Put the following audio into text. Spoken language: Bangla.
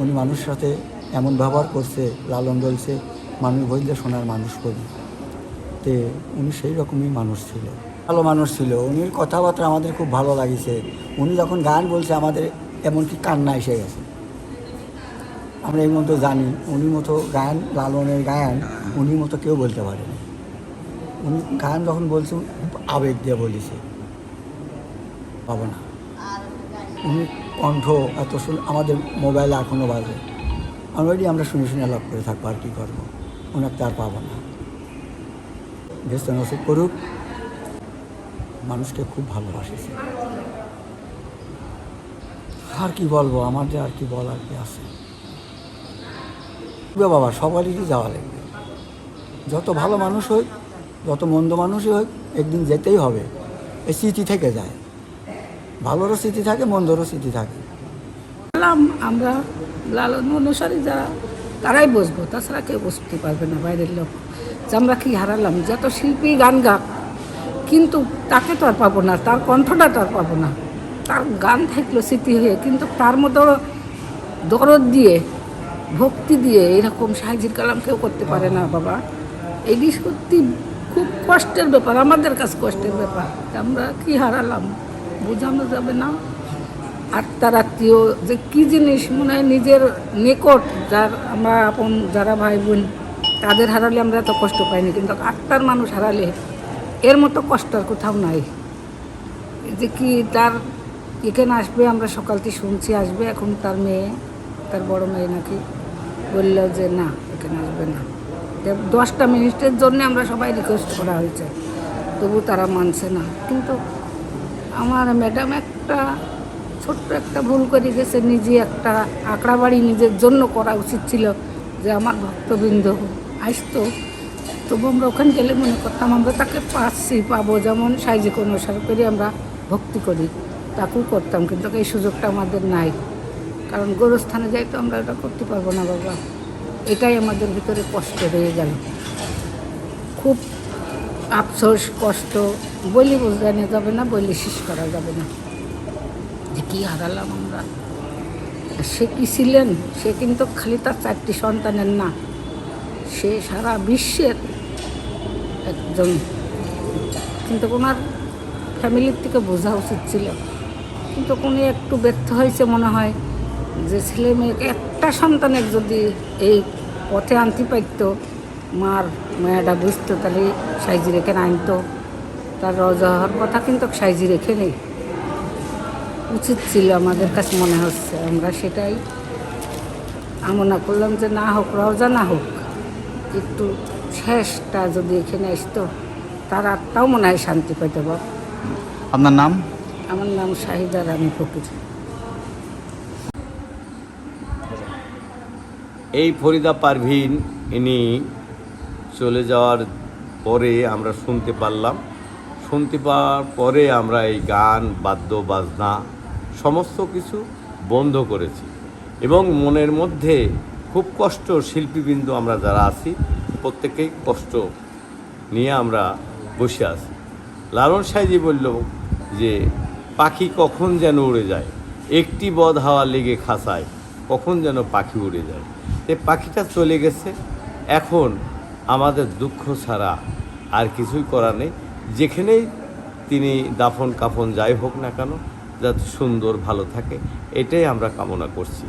উনি মানুষের সাথে এমন ব্যবহার করছে, লালন বলছে মানুষ বললে শোনার মানুষ করি তে উনি সেই রকমই মানুষ ছিল, ভালো মানুষ ছিল। উনির কথাবার্তা আমাদের খুব ভালো লাগিছে। উনি যখন গান বলছে, আমাদের এমনকি কান্না এসে গেছে। আমরা এই মতো জানি উনি মতো গান, লালনের গান উনি মতো কেউ বলতে পারেনি উনি গান যখন বলছে, আবেগ দিয়ে বলেছে। পাবো না। উনি কণ্ঠ এত শুন আমাদের মোবাইলে এখনও বাজে। অলরেডি আমরা শুনে শুনে লাভ করে থাকব, আর কী করব? ওনার আর পাবো না। বেশ নসিব করুক। মানুষকে খুব ভালোবাসেছে আর কি বলব, আমার যে আর কি বলার কি আছে? বাবা, সবারই যাওয়া লাগবে। যত ভালো মানুষ হোক যত মন্দ মানুষই হোক একদিন যেতেই হবে। এই স্মৃতি থেকে যায়। ভালোরও স্মৃতি থাকে, মন্দরও স্মৃতি থাকে। আমরা লালন অনুসারী যারা, তারাই বসবো। তাছাড়া কেউ বসতে পারবে না বাইরের লোক। যে আমরা কি হারালাম? যত শিল্পী গান গাক। কিন্তু তাকে তো আর পাবো না, তার কণ্ঠটা তো আর পাবো না। তার গান থাকল স্মৃতি হয়ে, কিন্তু তার মতো দরদ দিয়ে, ভক্তি দিয়ে এরকম সাহায্যের কালাম কেউ করতে পারে না, বাবা। এটি সত্যি খুব কষ্টের ব্যাপার, আমাদের কাছে কষ্টের ব্যাপার। আমরা কি হারালাম? বোঝানো যাবে না। আত্মার আত্মীয় যে কী জিনিস, মনে হয় নিজের নিকট যার আমরা আপন, যারা ভাই বোন তাদের হারালে আমরা এত কষ্ট পাইনি। কিন্তু আত্মার মানুষ হারালে এর মতো কষ্ট আর কোথাও নাই। যে কি তার এখানে আসবে, আমরা সকাল থেকে শুনছি, আসবে এখন তার মেয়ে, তার বড় মেয়ে নাকি, বলল যে না, এখানে আসবে না। দশটা মিনিটের জন্য আমরা সবাই রিকোয়েস্ট করা হয়েছে। তবু তারা মানছে না। কিন্তু আমার ম্যাডাম একটা ছোট্ট একটা ভুল করে গেছে, নিজে একটা আঁকড়া বাড়ি নিজের জন্য করা উচিত ছিল যে আমার ভক্তবৃন্দ আসতো। তবু আমরা ওখানে গেলে মনে করতাম আমরা তাকে পাচ্ছি পাবো, যেমন সাইজে কোনো অনুসার করে আমরা ভক্তি করি, তাকেও করতাম, কিন্তু এই সুযোগটা আমাদের নাই। কারণ গোরস্থানে যাই তো আমরা এটা করতে পারব না বাবা। এটাই আমাদের ভিতরে কষ্ট রয়ে গেল। খুব আফসোস, কষ্ট, বলি বোঝানো যাবে না, বলি শেষ করা যাবে না। যে কী হারালাম আমরা? সে কী ছিলেন? সে কিন্তু খালি তার চারটি সন্তানের না। সে সারা বিশ্বের একজন। কিন্তু ওনার ফ্যামিলির থেকে বোঝা উচিত ছিল। কিন্তু উনি একটু ব্যর্থ হয়েছে মনে হয় যে ছেলে মেয়েকে একটা সন্তানের যদি এই পথে আনতে পারত মার মেয়েটা বুঝতো তাহলে সাইজি রেখে আনতো তার রজা হওয়ার কথা কিন্তু সাইজি রেখে নেই। উচিত ছিল আমাদের কাছে মনে হচ্ছে আমরা সেটাই কামনা করলাম যে না হোক রজা না হোক একটু শেষটা যদি এখানে আসতো তার আত্মাও মনে হয় শান্তি পেতে বাপ আপনার নাম? আমার নাম শাহিদা রানী ফকির। এই ফরিদা পারভিন ইনি চলে যাওয়ার পরে আমরা শুনতে পারলাম। শুনতে পাওয়ার পরে আমরা এই গান, বাদ্য, বাজনা সমস্ত কিছু বন্ধ করেছি এবং মনের মধ্যে খুব কষ্ট শিল্পীবৃন্দ আমরা যারা আছি, প্রত্যেকেই কষ্ট নিয়ে আমরা বসে আছি। লালন সাহেজি বলল যে, পাখি কখন যেন উড়ে যায়? একটি বদ হাওয়া লেগে খাসায় কখন যেন পাখি উড়ে যায়? তে পাখিটা চলে গেছে। এখন আমাদের দুঃখ ছাড়া আর কিছুই করার নেই। যেখানেই তিনি দাফন কাফন যাই হোক না কেন, যাতে সুন্দর ভালো থাকে, এটাই আমরা কামনা করছি।